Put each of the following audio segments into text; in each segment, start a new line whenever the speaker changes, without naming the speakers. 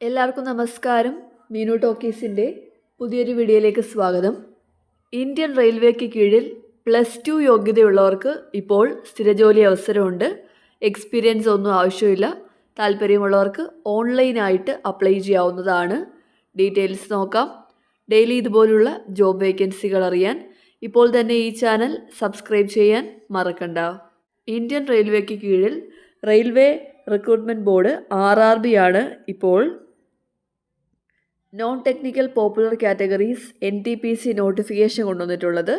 എല്ലാവർക്കും നമസ്കാരം. മീനു ടോക്കീസിന്റെ പുതിയൊരു വീഡിയോയിലേക്ക് സ്വാഗതം. ഇന്ത്യൻ റെയിൽവേക്ക് കീഴിൽ പ്ലസ് ടു യോഗ്യതയുള്ളവർക്ക് ഇപ്പോൾ സ്ഥിരജോലി അവസരമുണ്ട്. എക്സ്പീരിയൻസ് ഒന്നും ആവശ്യമില്ല. താല്പര്യമുള്ളവർക്ക് ഓൺലൈനായിട്ട് അപ്ലൈ ചെയ്യാവുന്നതാണ്. ഡീറ്റെയിൽസ് നോക്കാം. ഡെയിലി ഇതുപോലുള്ള ജോബ് വേക്കൻസികൾ അറിയാൻ ഇപ്പോൾ തന്നെ ഈ ചാനൽ സബ്സ്ക്രൈബ് ചെയ്യാൻ മറക്കണ്ട. ഇന്ത്യൻ റെയിൽവേക്ക് കീഴിൽ railway recruitment board R R B ആണ് ഇപ്പോൾ non technical popular categories N T P C notification കൊണ്ടുവന്നിട്ടുള്ളത്.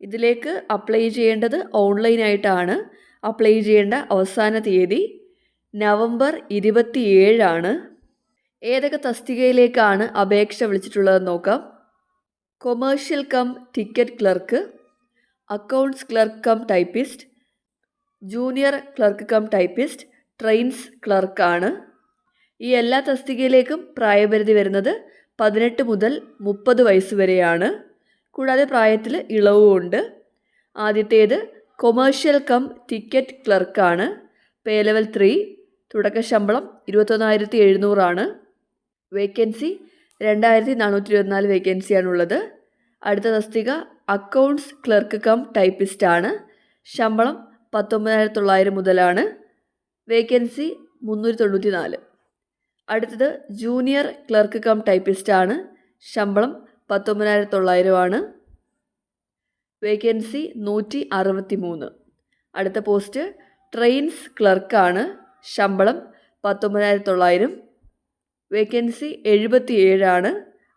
ഇതിലേക്ക് അപ്ലൈ ചെയ്യേണ്ടത് ഓൺലൈനായിട്ടാണ് അപ്ലൈ ചെയ്യേണ്ട അവസാന തീയതി നവംബർ ഇരുപത്തി ഏഴാണ് ഏതൊക്കെ തസ്തികയിലേക്കാണ് അപേക്ഷ വിളിച്ചിട്ടുള്ളതെന്ന് നോക്കാം. Commercial cum ticket clerk accounts clerk cum typist junior clerk cum typist trains ക്ലർക്കാണ് ഈ എല്ലാ തസ്തികയിലേക്കും പ്രായപരിധി വരുന്നത് പതിനെട്ട് മുതൽ മുപ്പത് വയസ്സ് വരെയാണ്. കൂടാതെ പ്രായത്തിൽ ഇളവുമുണ്ട് ആദ്യത്തേത് കൊമേഴ്ഷ്യൽ കം ടിക്കറ്റ് ക്ലർക്കാണ് പേ ലെവൽ ത്രീ തുടക്ക ശമ്പളം ഇരുപത്തൊന്നായിരത്തി എഴുന്നൂറാണ് വേക്കൻസി രണ്ടായിരത്തി നാനൂറ്റി ഇരുപത്തിനാല് വേക്കൻസിയാണുള്ളത് അടുത്ത തസ്തിക അക്കൗണ്ട്സ് ക്ലർക്ക് കം ടൈപ്പിസ്റ്റാണ് ശമ്പളം പത്തൊമ്പതിനായിരത്തി തൊള്ളായിരം മുതലാണ്. വേക്കൻസി മുന്നൂറ്റി തൊണ്ണൂറ്റി നാല് അടുത്തത് ജൂനിയർ ക്ലർക്ക് കം ടൈപ്പിസ്റ്റ് ആണ്. ശമ്പളം പത്തൊമ്പതിനായിരത്തി തൊള്ളായിരമാണ് വേക്കൻസി നൂറ്റി അറുപത്തി മൂന്ന് അടുത്ത പോസ്റ്റ് ട്രെയിൻസ് ക്ലർക്കാണ് ശമ്പളം പത്തൊമ്പതിനായിരത്തി തൊള്ളായിരം. വേക്കൻസി എഴുപത്തി ഏഴാണ്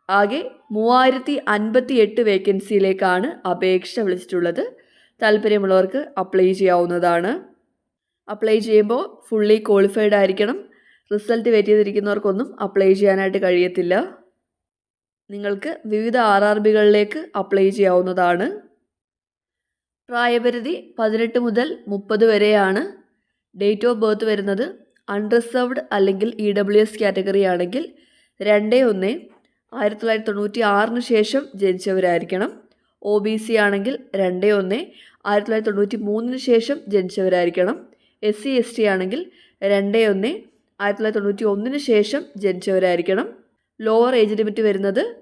ആകെ മൂവായിരത്തി അൻപത്തി എട്ട് വേക്കൻസിയിലേക്കാണ് അപേക്ഷ വിളിച്ചിട്ടുള്ളത്. താല്പര്യമുള്ളവർക്ക് അപ്ലൈ ചെയ്യാവുന്നതാണ്. അപ്ലൈ ചെയ്യുമ്പോൾ ഫുള്ളി ക്വാളിഫൈഡ് ആയിരിക്കണം. റിസൾട്ട് വെയിറ്റ് ചെയ്തിരിക്കുന്നവർക്കൊന്നും അപ്ലൈ ചെയ്യാനായിട്ട് കഴിയത്തില്ല. നിങ്ങൾക്ക് വിവിധ ആർ ആർ ബികളിലേക്ക് അപ്ലൈ ചെയ്യാവുന്നതാണ്. പ്രായപരിധി പതിനെട്ട് മുതൽ മുപ്പത് വരെയാണ്. ഡേറ്റ് ഓഫ് ബർത്ത് വരുന്നത് അൺറിസർവ്ഡ് അല്ലെങ്കിൽ ഇ ഡബ്ല്യു എസ് കാറ്റഗറി ആണെങ്കിൽ രണ്ട് ഒന്ന് ആയിരത്തി തൊള്ളായിരത്തി തൊണ്ണൂറ്റി ആറിന് ശേഷം ജനിച്ചവരായിരിക്കണം. ഒ ബി സി ആണെങ്കിൽ രണ്ട് ഒന്ന് ആയിരത്തി തൊള്ളായിരത്തി തൊണ്ണൂറ്റി മൂന്നിന് ശേഷം ജനിച്ചവരായിരിക്കണം. എസ് സി എസ് ടി ആണെങ്കിൽ രണ്ട് ഒന്ന് ആയിരത്തി തൊള്ളായിരത്തി തൊണ്ണൂറ്റി ഒന്നിന് ശേഷം ജനിച്ചവരായിരിക്കണം. ലോവർ ഏജ് ലിമിറ്റ് വരുന്നത്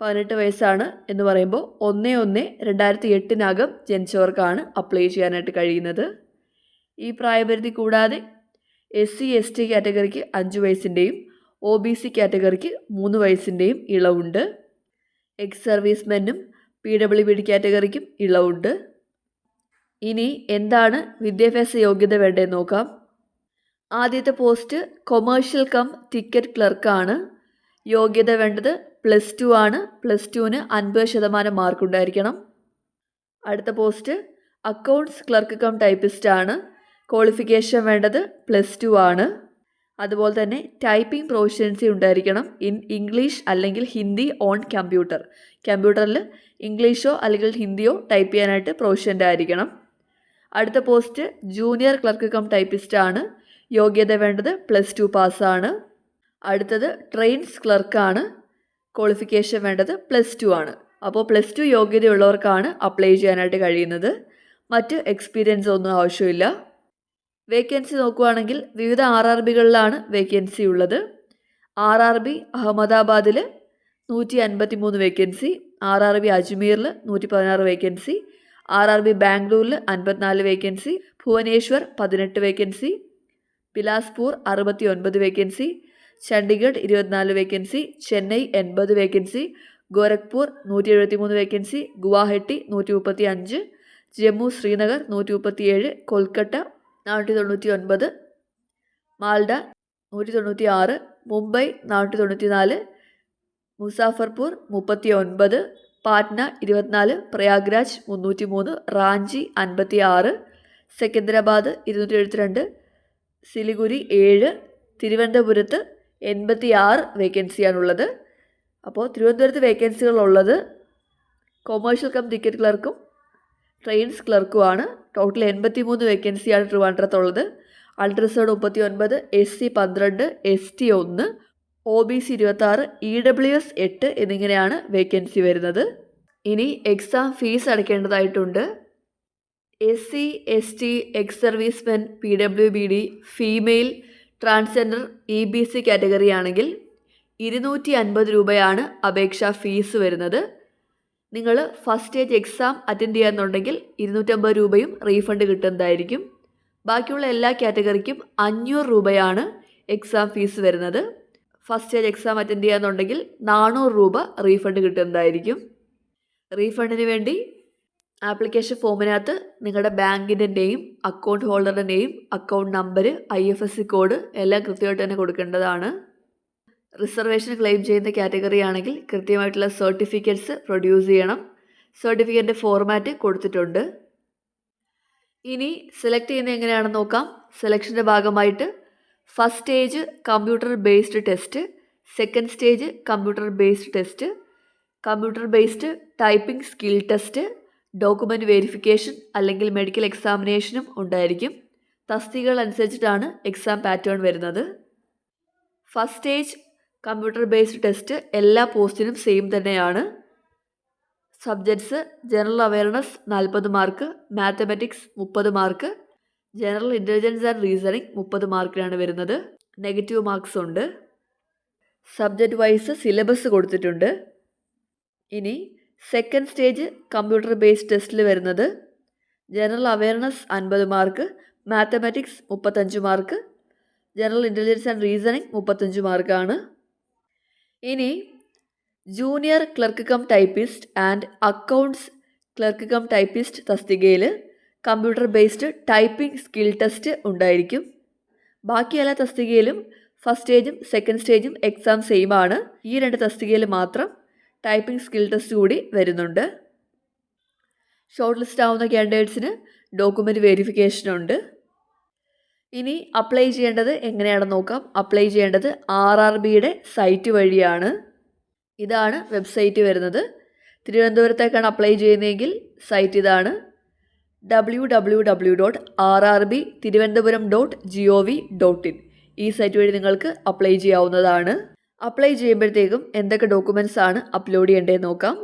പതിനെട്ട് വയസ്സാണ് എന്ന് പറയുമ്പോൾ ഒന്ന് ഒന്ന് രണ്ടായിരത്തി എട്ടിനകം ജനിച്ചവർക്കാണ് അപ്ലൈ ചെയ്യാനായിട്ട് കഴിയുന്നത്. ഈ പ്രായപരിധി കൂടാതെ എസ് സി എസ് ടി കാറ്റഗറിക്ക് അഞ്ച് വയസ്സിന്റെയും ഒ ബി സി കാറ്റഗറിക്ക് മൂന്ന് വയസ്സിന്റെയും ഇളവുണ്ട്. എക്സ് സർവീസ്മെനും പി ഡബ്ല്യു ബി ഡി കാറ്റഗറിക്കും ഇളവുണ്ട്. ഇനി എന്താണ് വിദ്യാഭ്യാസ യോഗ്യത വേണ്ടതെന്ന് നോക്കാം. ആദ്യത്തെ പോസ്റ്റ് കൊമേഴ്ഷ്യൽ കം ടിക്കറ്റ് ക്ലർക്കാണ് യോഗ്യത വേണ്ടത് പ്ലസ് ടു ആണ്. പ്ലസ് ടുവിന് അൻപത് ശതമാനം മാർക്ക് ഉണ്ടായിരിക്കണം. അടുത്ത post accounts clerk cum typist ആണ്. ക്വാളിഫിക്കേഷൻ വേണ്ടത് പ്ലസ് ടു ആണ്. അതുപോലെ തന്നെ ടൈപ്പിംഗ് പ്രൊഫിഷ്യൻസി ഉണ്ടായിരിക്കണം ഇൻ ഇംഗ്ലീഷ് അല്ലെങ്കിൽ ഹിന്ദി ഓൺ കമ്പ്യൂട്ടർ കമ്പ്യൂട്ടറിൽ ഇംഗ്ലീഷോ അല്ലെങ്കിൽ ഹിന്ദിയോ ടൈപ്പ് ചെയ്യാനായിട്ട് പ്രൊഫഷന്റ് ആയിരിക്കണം. അടുത്ത post junior clerk cum typist ആണ്. യോഗ്യത വേണ്ടത് പ്ലസ് ടു പാസ്സാണ് അടുത്തത് ട്രെയിൻസ് ക്ലർക്കാണ് ക്വാളിഫിക്കേഷൻ വേണ്ടത് പ്ലസ് ടു ആണ്. അപ്പോൾ പ്ലസ് ടു യോഗ്യതയുള്ളവർക്കാണ് അപ്ലൈ ചെയ്യാനായിട്ട് കഴിയുന്നത്. മറ്റ് എക്സ്പീരിയൻസ് ഒന്നും ആവശ്യമില്ല. വേക്കൻസി നോക്കുകയാണെങ്കിൽ വിവിധ ആർ ആർ ബികളിലാണ് വേക്കൻസി ഉള്ളത്. ആർ ആർ ബി അഹമ്മദാബാദിൽ നൂറ്റി അൻപത്തി മൂന്ന് വേക്കൻസി ആർ ആർ ബി അജ്മീറിൽ നൂറ്റി പതിനാറ് വേക്കൻസി ആർ ആർ ബി ബാംഗ്ലൂരിൽ അൻപത്തിനാല് വേക്കൻസി ഭുവനേശ്വർ പതിനെട്ട് വേക്കൻസി ബിലാസ്പൂർ അറുപത്തി ഒൻപത് വേക്കൻസി ചണ്ഡീഗഡ് ഇരുപത്തിനാല് വേക്കൻസി ചെന്നൈ എൺപത് വേക്കൻസി ഗോരഖ്പൂർ നൂറ്റി എഴുപത്തി മൂന്ന് വേക്കൻസി ഗുവാഹട്ടി നൂറ്റി മുപ്പത്തി അഞ്ച് ജമ്മു ശ്രീനഗർ നൂറ്റി മുപ്പത്തി ഏഴ് കൊൽക്കട്ട നാനൂറ്റി തൊണ്ണൂറ്റി ഒൻപത് മാൽഡ നൂറ്റി തൊണ്ണൂറ്റി ആറ് മുംബൈ നാനൂറ്റി തൊണ്ണൂറ്റി നാല് മുസാഫർപൂർ മുപ്പത്തി ഒൻപത് പാറ്റ്ന ഇരുപത്തിനാല് പ്രയാഗ്രാജ് മുന്നൂറ്റി മൂന്ന് റാഞ്ചി അൻപത്തി ആറ് സെക്കന്ദരാബാദ് ഇരുന്നൂറ്റി എഴുപത്തിരണ്ട് സിലിഗുരി ഏഴ് തിരുവനന്തപുരത്ത് എൺപത്തി ആറ് വേക്കൻസിയാണുള്ളത്. അപ്പോൾ തിരുവനന്തപുരത്ത് വേക്കൻസികളുള്ളത് കൊമേഴ്ഷ്യൽ കം ടിക്കറ്റ് ക്ലർക്കും ട്രെയിൻസ് ക്ലർക്കുമാണ് ടോട്ടൽ എൺപത്തി മൂന്ന് വേക്കൻസിയാണ് ട്രിവാൻഡ്രത്തുള്ളത്. അൾട്രസേഡ് മുപ്പത്തി ഒൻപത് എസ് സി പന്ത്രണ്ട് എസ് ടി ഒന്ന് ഒ ബി സി ഇരുപത്താറ് ഇ ഡബ്ല്യു എസ് എട്ട് എന്നിങ്ങനെയാണ് വേക്കൻസി വരുന്നത്. ഇനി exam fees അടയ്ക്കേണ്ടതായിട്ടുണ്ട്. S C S T ex servicemen P W B D female transgender E B C category ആണെങ്കിൽ ഇരുന്നൂറ്റി അൻപത് രൂപയാണ് അപേക്ഷാ ഫീസ് വരുന്നത്. നിങ്ങൾ ഫസ്റ്റ് സ്റ്റേജ് എക്സാം അറ്റൻഡ് ചെയ്യാന്നുണ്ടെങ്കിൽ ഇരുന്നൂറ്റമ്പത് രൂപയും റീഫണ്ട് കിട്ടുന്നതായിരിക്കും. ബാക്കിയുള്ള എല്ലാ കാറ്റഗറിക്കും അഞ്ഞൂറ് രൂപയാണ് എക്സാം ഫീസ് വരുന്നത്. ഫസ്റ്റ് സ്റ്റേജ് എക്സാം അറ്റൻഡ് ചെയ്യാന്നുണ്ടെങ്കിൽ നാനൂറ് രൂപ റീഫണ്ട് കിട്ടുന്നതായിരിക്കും. റീഫണ്ടിന് വേണ്ടി ആപ്ലിക്കേഷൻ ഫോമിനകത്ത് നിങ്ങളുടെ ബാങ്കിന്റെ name account ഹോൾഡറുടെ name account number I F S C code എല്ലാം കൃത്യമായിട്ട് തന്നെ കൊടുക്കേണ്ടതാണ്. റിസർവേഷൻ ക്ലെയിം ചെയ്യുന്ന കാറ്റഗറി ആണെങ്കിൽ കൃത്യമായിട്ടുള്ള സർട്ടിഫിക്കറ്റ്സ് പ്രൊഡ്യൂസ് ചെയ്യണം. സർട്ടിഫിക്കറ്റിന്റെ ഫോർമാറ്റ് കൊടുത്തിട്ടുണ്ട്. ഇനി സെലക്ട് ചെയ്യുന്നത് എങ്ങനെയാണെന്ന് നോക്കാം. സെലക്ഷന്റെ ഭാഗമായിട്ട് first stage computer based test second stage computer based test computer based typing skill test document verification അല്ലെങ്കിൽ മെഡിക്കൽ എക്സാമിനേഷനും ഉണ്ടായിരിക്കും. തസ്തികകൾ അനുസരിച്ചിട്ടാണ് എക്സാം പാറ്റേൺ വരുന്നത്. First stage computer based test എല്ലാ പോസ്റ്റിനും സെയിം തന്നെയാണ്. സബ്ജക്ട്സ് ജനറൽ അവയർനെസ് നാൽപ്പത് മാർക്ക് മാത്തമെറ്റിക്സ് മുപ്പത് mark general intelligence and reasoning മുപ്പത് മാർക്കിനാണ് വരുന്നത്. നെഗറ്റീവ് മാർക്സ് ഉണ്ട്. സബ്ജക്റ്റ് വൈസ് സിലബസ് കൊടുത്തിട്ടുണ്ട്. ഇനി സെക്കൻഡ് സ്റ്റേജ് കമ്പ്യൂട്ടർ ബേസ്ഡ് ടെസ്റ്റിൽ വരുന്നത് ജനറൽ അവയർനെസ് അൻപത് മാർക്ക് മാത്തമാറ്റിക്സ് മുപ്പത്തഞ്ച് mark general intelligence and reasoning മുപ്പത്തഞ്ച് മാർക്കാണ് ഇനി junior clerk cum typist and accounts clerk cum typist തസ്തികയിൽ computer based typing skill test ഉണ്ടായിരിക്കും ബാക്കി എല്ലാ തസ്തികയിലും ഫസ്റ്റ് സ്റ്റേജും സെക്കൻഡ് സ്റ്റേജും എക്സാം സെയിം ആണ്. ഈ രണ്ട് തസ്തികയിൽ മാത്രം ടൈപ്പിംഗ് സ്കിൽ ടെസ്റ്റ് കൂടി വരുന്നുണ്ട്. ഷോർട്ട് ലിസ്റ്റ് ആവുന്ന കാൻഡിഡേറ്റ്സിന് ഡോക്യുമെന്റ് വെരിഫിക്കേഷൻ ഉണ്ട്. ഇനി അപ്ലൈ ചെയ്യേണ്ടത് എങ്ങനെയാണെന്ന് നോക്കാം. അപ്ലൈ ചെയ്യേണ്ടത് ആർ ആർ ബിയുടെ സൈറ്റ് വഴിയാണ്. ഇതാണ് വെബ്സൈറ്റ് വരുന്നത്. തിരുവനന്തപുരത്തേക്കാണ് അപ്ലൈ ചെയ്യുന്നതെങ്കിൽ സൈറ്റ് ഇതാണ്. W W W dot R R B Thiruvananthapuram dot G O V dot in ഈ സൈറ്റ് വഴി നിങ്ങൾക്ക് അപ്ലൈ ചെയ്യാവുന്നതാണ്. അപ്ലൈ ചെയ്യുമ്പോഴത്തേക്കും എന്തൊക്കെ ഡോക്യുമെന്റ്സ് ആണ് അപ്ലോഡ് ചെയ്യേണ്ടതെന്ന് നോക്കാം.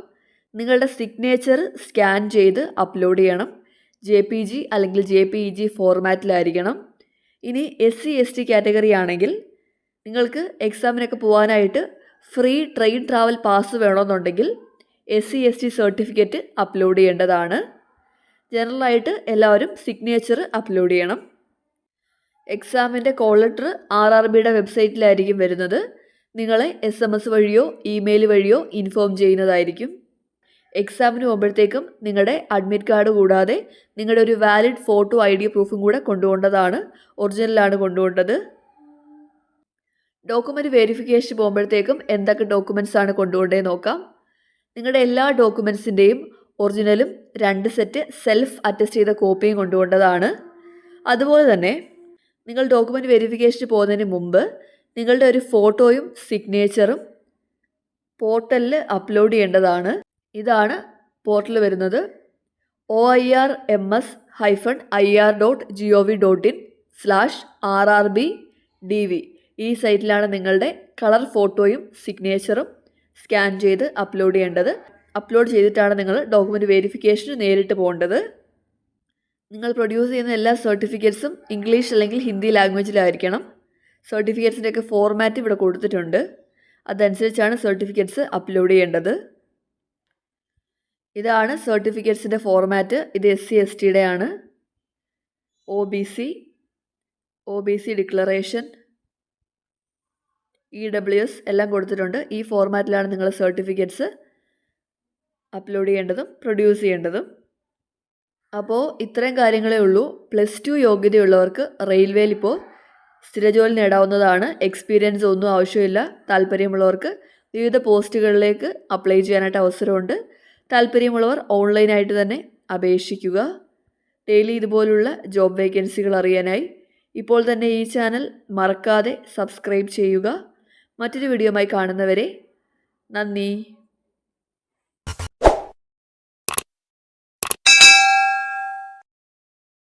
നിങ്ങളുടെ സിഗ്നേച്ചർ സ്കാൻ ചെയ്ത് അപ്ലോഡ് ചെയ്യണം. ജെ പി ജി അല്ലെങ്കിൽ ജെ പി ജി ഫോർമാറ്റിലായിരിക്കണം ഇനി S C S T category ആണെങ്കിൽ നിങ്ങൾക്ക് എക്സാമിനൊക്കെ പോകാനായിട്ട് ഫ്രീ ട്രെയിൻ ട്രാവൽ പാസ് വേണമെന്നുണ്ടെങ്കിൽ S C S T certificate upload ചെയ്യേണ്ടതാണ്. ജനറലായിട്ട് എല്ലാവരും സിഗ്നേച്ചർ അപ്ലോഡ് ചെയ്യണം. എക്സാമിന്റെ കോൾ ലെറ്റർ ആർ ആർ ബിയുടെ വെബ്സൈറ്റിലായിരിക്കും വരുന്നത്. നിങ്ങളെ എസ് എം എസ് വഴിയോ ഇമെയിൽ വഴിയോ ഇൻഫോം ചെയ്യുന്നതായിരിക്കും. എക്സാമിന് പോകുമ്പോഴത്തേക്കും നിങ്ങളുടെ അഡ്മിറ്റ് കാർഡ് കൂടാതെ നിങ്ങളുടെ ഒരു വാലിഡ് ഫോട്ടോ ഐ ഡി പ്രൂഫും കൂടെ കൊണ്ടുപോകേണ്ടതാണ്. ഒറിജിനലാണ് കൊണ്ടുപോകേണ്ടത്. ഡോക്യുമെന്റ് വെരിഫിക്കേഷൻ പോകുമ്പോഴത്തേക്കും എന്തൊക്കെ ഡോക്യുമെന്റ്സ് ആണ് കൊണ്ടുപോകേണ്ടത് നോക്കാം. നിങ്ങളുടെ എല്ലാ ഡോക്യുമെന്റ്സിന്റെയും ഒറിജിനലും രണ്ട് സെറ്റ് സെൽഫ് അറ്റസ്റ്റ് ചെയ്ത കോപ്പിയും കൊണ്ടുപോകേണ്ടതാണ്. അതുപോലെ തന്നെ നിങ്ങൾ ഡോക്യുമെന്റ് വെരിഫിക്കേഷന് പോകുന്നതിന് മുമ്പ് നിങ്ങളുടെ ഒരു ഫോട്ടോയും സിഗ്നേച്ചറും പോർട്ടലിൽ അപ്ലോഡ് ചെയ്യേണ്ടതാണ്. ഇതാണ് പോർട്ടൽ വരുന്നത്. O I R M S hyphen I R dot G O V dot in slash R R B D V ഈ സൈറ്റിലാണ് നിങ്ങളുടെ കളർ ഫോട്ടോയും സിഗ്നേച്ചറും സ്കാൻ ചെയ്ത് അപ്ലോഡ് ചെയ്യേണ്ടത്. അപ്ലോഡ് ചെയ്തിട്ടാണ് നിങ്ങൾ ഡോക്യുമെന്റ് വെരിഫിക്കേഷന് നേരിട്ട് പോകേണ്ടത്. നിങ്ങൾ പ്രൊഡ്യൂസ് ചെയ്യുന്ന എല്ലാ സർട്ടിഫിക്കറ്റ്സും ഇംഗ്ലീഷ് അല്ലെങ്കിൽ ഹിന്ദി ലാംഗ്വേജിലായിരിക്കണം സർട്ടിഫിക്കറ്റ്സിന്റെ ഒക്കെ ഫോർമാറ്റ് ഇവിടെ കൊടുത്തിട്ടുണ്ട്. അതനുസരിച്ചാണ് സർട്ടിഫിക്കറ്റ്സ് അപ്ലോഡ് ചെയ്യേണ്ടത്. ഇതാണ് സർട്ടിഫിക്കറ്റ്സിന്റെ ഫോർമാറ്റ് ഇത് എസ് സി എസ് ടിയുടെ ആണ് O B C O B C declaration E W S എല്ലാം കൊടുത്തിട്ടുണ്ട്. ഈ ഫോർമാറ്റിലാണ് നിങ്ങൾ സർട്ടിഫിക്കറ്റ്സ് അപ്ലോഡ് ചെയ്യേണ്ടതും പ്രൊഡ്യൂസ് ചെയ്യേണ്ടതും. അപ്പോൾ ഇത്രയും കാര്യങ്ങളേ ഉള്ളൂ. പ്ലസ് ടു യോഗ്യതയുള്ളവർക്ക് റെയിൽവേയിൽ ഇപ്പോൾ സ്ഥിരജോലി നേടാവുന്നതാണ്. എക്സ്പീരിയൻസ് ഒന്നും ആവശ്യമില്ല. താല്പര്യമുള്ളവർക്ക് വിവിധ പോസ്റ്റുകളിലേക്ക് അപ്ലൈ ചെയ്യാനായിട്ട് അവസരമുണ്ട്. താല്പര്യമുള്ളവർ ഓൺലൈനായിട്ട് തന്നെ അപേക്ഷിക്കുക. ഡെയിലി ഇതുപോലുള്ള ജോബ് വേക്കൻസികൾ അറിയാനായി ഇപ്പോൾ തന്നെ ഈ ചാനൽ മറക്കാതെ സബ്സ്ക്രൈബ് ചെയ്യുക. മറ്റൊരു വീഡിയോയുമായി കാണുന്നവരെ നന്ദി.